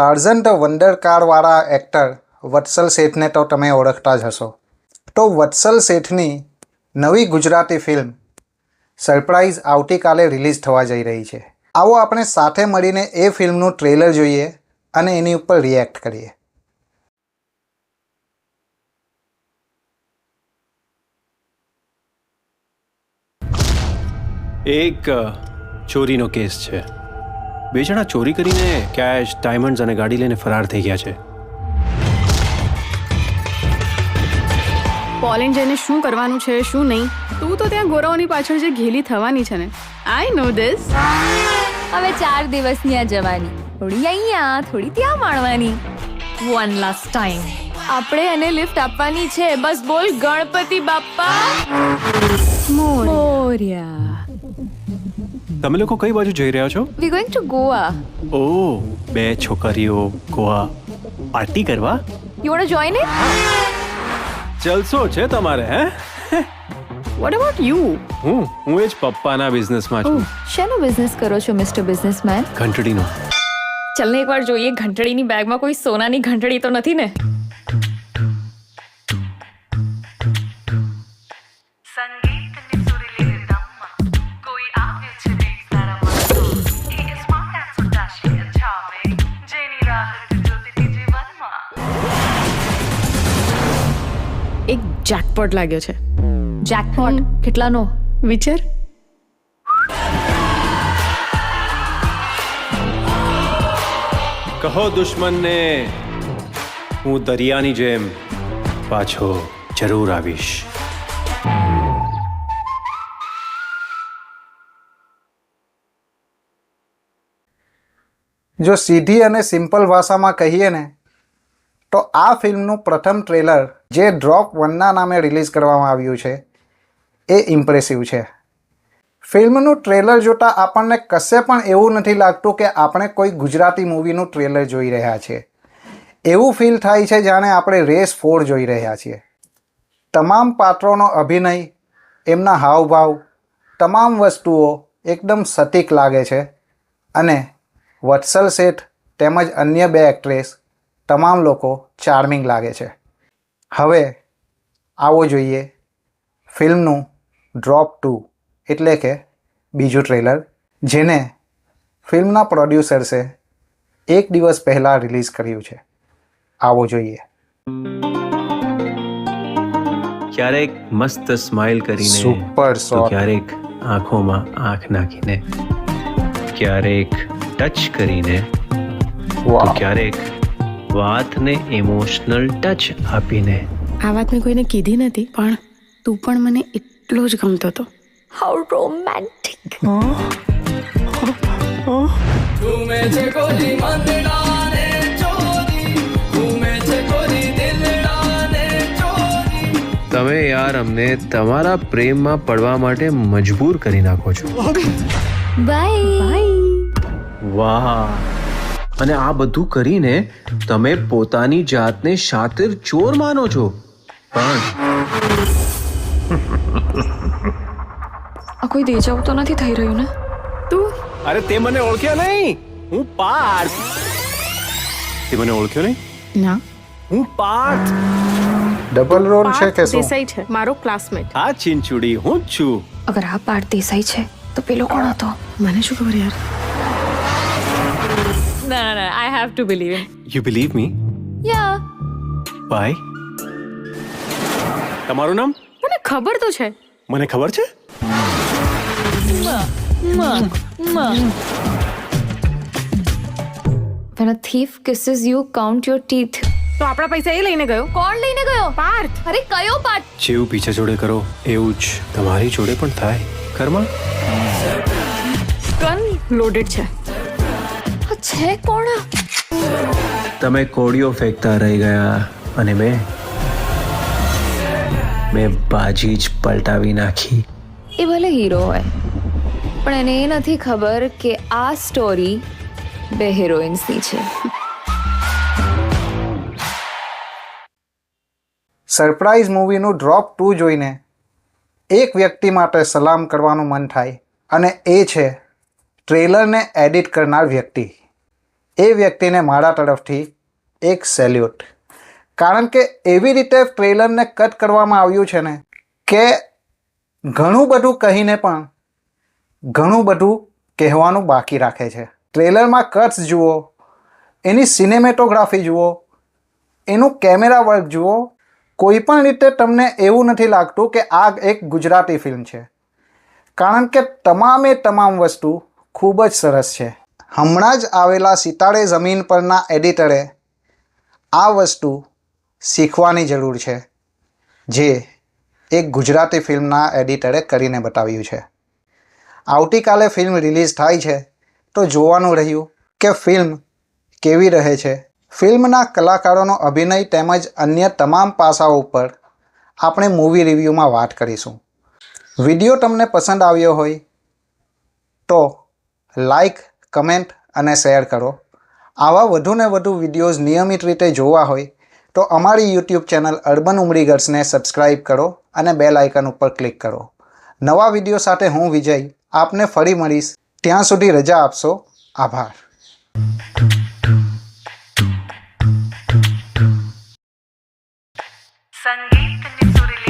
Tarzan the Wonder કારવાળા actor Vatsal શેઠને તો તમે ઓળખતા જ હશો. તો વત્સલ શેઠની નવી ગુજરાતી ફિલ્મ સરપ્રાઈઝ આવતીકાલે રિલીઝ થવા જઈ રહી છે. આવો આપણે સાથે મળીને એ ફિલ્મનું ટ્રેલર જોઈએ અને એની ઉપર રિએક્ટ કરીએ. એક ચોરીનો કેસ છે. બે જણા ચોરી કરીને કેશ ડાયમંડ્સ અને ગાડી લઈને ફરાર થઈ ગયા છે. પોલેન્ડ જઈને શું કરવાનું છે શું નહીં તું તો ત્યાં ગોરાઓની પાછળ જે ઘેલી થવાની છે ને. આઈ નો ધીસ હવે ચાર દિવસની આ જવાની. થોડી અહીંયા થોડી ત્યાં માણવાની. વન લાસ્ટ ટાઈમ આપણે એને લિફ્ટ આપવાની છે. બસ બોલ ગણપતિ બાપ્પા. મોર્યા. તમે લોકો કઈ બાજુ જઈ રહ્યા છો? વી ગોઈંગ ટુ ગોવા ઓ બે છોકરીઓ ગોવા પાર્ટી કરવા? યુ વોન્ટ જોઈન ઇટ જલસો છે તમારે હે? વોટ અબાઉટ યુ હું હું એ જ પપ્પાના બિઝનેસમાં છું. શેનો બિઝનેસ કરો છો મિસ્ટર બિઝનેસમેન ઘંટડીનો. ચાલ ને એકવાર જોઈએ ઘંટડીની બેગમાં કોઈ સોનાની ઘંટડી તો નથી ને? જેકપોટ લાગ્યો છે. જેકપોટ કેટલાનો? વિચાર કહો દુશ્મનને હું દરિયાની જેમ પાછો જરૂર આવીશ. જો સીધી અને સિમ્પલ ભાષામાં કહીએ ને તો આ ફિલ્મનું પ્રથમ ટ્રેલર જે ડ્રોપ વનના નામે રિલીઝ કરવામાં આવ્યું છે, એ ઇમ્પ્રેસિવ છે. ફિલ્મનું ટ્રેલર જોતાં આપણને કશે પણ એવું નથી લાગતું કે આપણે કોઈ ગુજરાતી મૂવીનું ટ્રેલર જોઈ રહ્યા છીએ એવું ફીલ થાય છે જાણે આપણે રેસ ફોર જોઈ રહ્યા છીએ. તમામ પાત્રોનો અભિનય, એમના હાવભાવ, તમામ વસ્તુઓ એકદમ સટીક લાગે છે અને વત્સલ શેઠ તેમજ અન્ય બે એક્ટ્રેસ તમામ લોકો ચાર્મિંગ લાગે છે. હવે આવો જોઈએ ફિલ્મનું ડ્રોપ ટુ એટલે કે બીજું ટ્રેલર જેને ફિલ્મના પ્રોડ્યુસર્સે એક દિવસ પહેલાં રિલીઝ કર્યું છે. આવો જોઈએ. ક્યારેક મસ્ત સ્માઇલ કરીને સુપર તો ક્યારેક આંખોમાં આંખ નાખીને ક્યારેક ટચ કરીને ક્યારેક વાતને ઇમોશનલ ટચ આપીને. આ વાત મેં કોઈને કીધી નથી પણ તું પણ મને એટલો જ ગમતો હતો. હાઉ રોમેન્ટિક તમે યાર અમને તમારા પ્રેમમાં પડવા માટે મજબૂર કરી નાખો છો. બાય વાહ. અને આ બધું કરીને તમે પોતાની જાતને શાતિર ચોર માનો છો. પણ આ કોઈ દેજાવ તો નથી થઈ રહ્યું ને? તું? અરે તે મને ઓળખ્યો નહીં. હું પાર્થ. તે મને ઓળખ્યો નહીં? ના. હું પાર્થ. ડબલ રોલ છે કે શું દેસાઈ છે મારો ક્લાસમેટ આ ચીનચુડી હું છું. અગર આ પાર્થ દેસાઈ છે તો પેલો કોણ હતો? મને શું ખબર યાર? ના ના ના I have to believe in you believe me yeah bye તમારું નામ? મને ખબર તો છે. મને ખબર છે? When a thief kisses you, count your teeth. તો આપણા પૈસા એ લઈને ગયો? કોણ લઈને ગયો? પાર્થ. અરે કયો પાર્ટ જેવું પીછા જોડે કરો એવું જ તમારી જોડે પણ થાય. ઘરમાં? ગન લોડેડ છે. આ છે કોણ? તમે કોડીઓ ફેંકતા રહી ગયા અને મેં મેં બાજી જ પલટાવી નાખી. એ ભલે હીરો હોય પણ એને એ નથી ખબર કે આ સ્ટોરી બે હિરોઈન્સની છે. સરપ્રાઈઝ મૂવીનું ડ્રોપ ટુ જોઈને એક વ્યક્તિ માટે સલામ કરવાનું મન થાય અને એ છે ટ્રેલરને એડિટ કરનાર વ્યક્તિ. એ વ્યક્તિને મારા તરફથી એક સેલ્યુટ. કારણ કે એવી રીતે ટ્રેલરને કટ કરવામાં આવ્યું છે ને, કે ઘણું બધું કહીને પણ ઘણું બધું કહેવાનું બાકી રાખે છે. ટ્રેલરમાં કટ્સ જુઓ, એની સિનેમેટોગ્રાફી જુઓ, એનું કેમેરા વર્ક જુઓ, કોઈ પણ રીતે તમને એવું નથી લાગતું કે આ એક ગુજરાતી ફિલ્મ છે. કારણ કે તમામે તમામ વસ્તુ ખૂબ જ સરસ છે. હમણાં જ આવેલા સિતારે જમીન પરના એડિટરે આ વસ્તુ શીખવાની જરૂર છે, જે એક ગુજરાતી ફિલ્મના એડિટરે કરીને બતાવ્યું છે. આવતીકાલે ફિલ્મ રિલીઝ થાય છે, તો જોવાનું રહ્યું કે ફિલ્મ કેવી રહે છે. ફિલ્મના કલાકારોનો અભિનય તેમજ અન્ય તમામ પાસાઓ ઉપર આપણે મૂવી રિવ્યૂમાં વાત કરીશું. વીડિયો તમને પસંદ આવ્યો હોય તો લાઈક કમેન્ટ અને શેર કરો. આવા વધુને વધુ વિડીયોઝ નિયમિત રીતે જોવા હોય તો અમારી યુટ્યુબ ચેનલ અર્બન ઉમરીગર્સને સબસ્ક્રાઈબ કરો અને બેલ આઇકન ઉપર ક્લિક કરો. નવા વીડિયો સાથે હું વિજય, આપને ફરી મળીશ. ત્યાં સુધી રજા આપશો. આભાર. સંગીતની સુરીલી